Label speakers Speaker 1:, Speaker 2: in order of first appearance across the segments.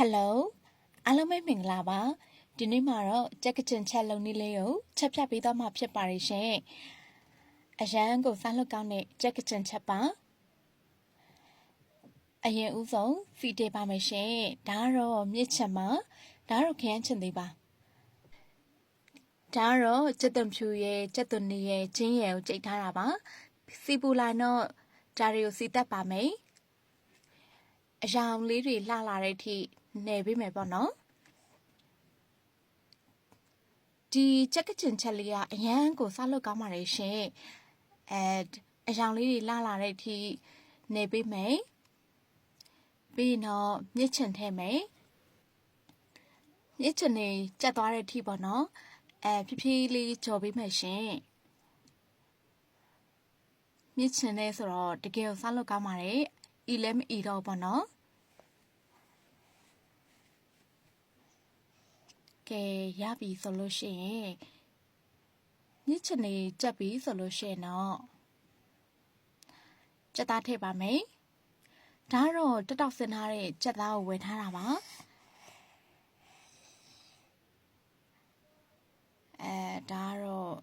Speaker 1: Hello အားလုံးပဲမင်္ဂလာပါဒီနေ့မှာတော့ကြက်ကချင်ချက်လုံးနည်းလေးကိုချက်ပြပေးတော့မှာဖြစ်ပါတယ်ရှင်အရန်ကိုစားလွတ်ကောင်းတဲ့ကြက်ကချင်ချက်ပါအရင်ဦးဆုံးစီတေးပါမယ်ရှင်ဒါကတော့မြစ်ချက်မှာဒါကတော့ခရမ်းချင်သေးပါဒါကတော့ကြက်သွန်ဖြူရဲ့ကြက်သွန်နေရဲ့ချင်းရဲ့ကိုကြိတ်ထားတာပါစီပူလာတော့ဒါတွေကိုစီတက်ပါမယ် အယောင်လေးတွေလှလာတဲ့အထိနေပေးမယ်ပေါ့နော်ဒီချက်ကချင်ချက်လေးကအရန်ကိုစားလို့ကောင်းပါတယ်ရှင်အဲအယောင်လေးတွေလှလာတဲ့အထိနေပေးမယ်ပြီးရင်တော့မြစ်ချင်ထဲမယ်မြစ်ချင်နေကြက်သွားတဲ့အထိပေါ့နော်အဲဖြည်းဖြည်းလေးကြော်ပေးမယ်ရှင်မြစ်ချင်နေဆိုတော့တကယ်ကိုစားလို့ကောင်းပါတယ်ဤလည်းမဤတော့ပေါ့နော် ကဲရပြီဆိုလို့ရှိရင်မြစ်ချင်နေကြက်ပြီဆိုလို့ရှိရင်တော့ကြက်သားထည့်ပါမယ်ဒါတော့တက်တောက်စင်ထားတဲ့ကြက်သားကိုဝယ်ထားတာပါအဲဒါတော့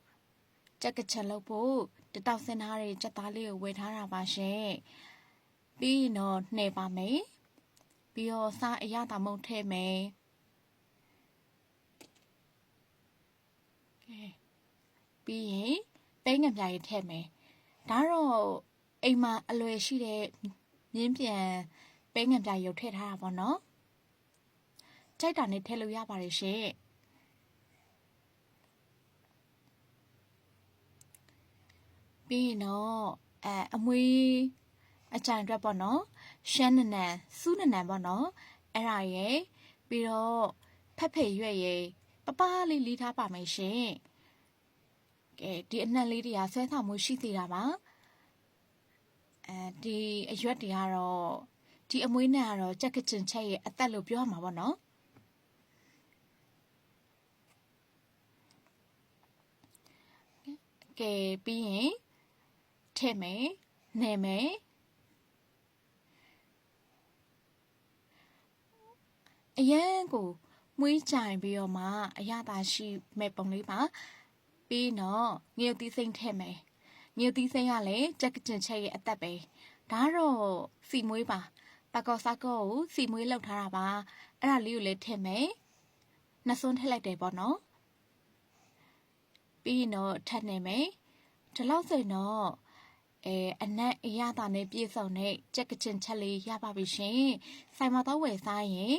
Speaker 1: ကြက်ကချက်လုပ်ဖို့တက်တောက်စင်ထားတဲ့ကြက်သားလေးကိုဝယ်ထားတာပါရှင်ပြီးရင်တော့နှဲပါမယ်ပြီးတော့စားအရသာမုတ်ထည့်မယ် ကဲပြီးရင်ပဲငံပြားရေးထည့်မယ်ဒါတော့အိမ်မှာအလွယ်ရှိတဲ့မြင်းပြန်ပဲငံပြားရုပ်ထည့်ထားတာပေါ့နော်ကြိုက်တာနဲ့ထည့်လို့ရပါတယ်ရှင်ပြီးရင်တော့အဲအမွေးအကြိုင်အတွက်ပေါ့နော်ရှမ်းနနန်စူးနနန်ပေါ့နော်အဲ့ဒါရဲ့ပြီးတော့ဖက်ဖေရွက်ရဲ့ ပပလေးလေးထားပါမယ်ရှင်ကဲဒီအနှံ့လေးတွေကဆွဲဆောင်မှုရှိသေးတာပါအဲဒီအရွက်တွေကတော့ဒီအမွေးနဲ့ကတော့ကြက်ကချင်ချက်ရဲ့အသက်လို့ပြောရမှာပေါ့နော်ကဲပြီးရင်ထည့်မယ်နယ်မယ်အရန်ကို မွေးကြိုင်ပြီးတော့မှအရသာရှိမဲ့ပုံလေးပါပြီးတော့ငရုတ်သီးစိမ့်ထည့်မယ်ငရုတ်သီးစိမ့်ကလည်းကြက်ကကျင်ချက်ရဲ့အသက်ပဲဒါတော့စီမွေးပါတကောစကောကိုစီမွေးလောက်ထားတာပါအဲ့ဒါလေးကိုလည်းထည့်မယ်နှစွန်းထည့်လိုက်တယ်ပေါ့နော်ပြီးတော့ထပ်နေမယ်ဒီလောက်ဆိုရင်တော့အဲအနက်အရသာနဲ့ပြည့်စုံတဲ့ကြက်ကချင်ချက်လေးရပါပြီရှင်ဆိုင်မှာတော့ဝယ်စားရင်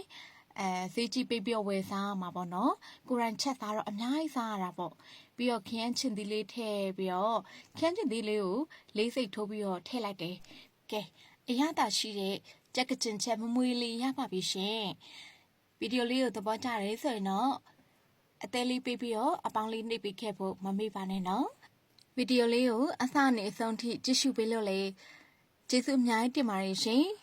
Speaker 1: အဲဈေးကြီးပေးပြီးဝယ်စားမှာပေါ့နော်ကိုရန်ချက်စားတော့အများကြီးစားရတာပေါ့ပြီးတော့ခရမ်းချင်သီးလေးထည့်ပြီးတော့ခရမ်းချင်သီးလေးကိုလေးစိတ်ထိုးပြီးတော့ထည့်လိုက်တယ်ကဲအရသာရှိတဲ့ကြက်ကချင်ချက်မမွေးလေးရပါပြီရှင်ဗီဒီယိုလေးကိုသဘောကျတယ်ဆိုရင်တော့အသေးလေးပေးပြီးတော့အပေါင်းလေးနှိပ်ပေးခဲ့ဖို့မမေ့ပါနဲ့နော်ဗီဒီယိုလေးကိုအစနဲ့အဆုံးထိကြည့်ရှုပေးလို့လေကျေးဇူးအများကြီးတင်ပါတယ်ရှင်။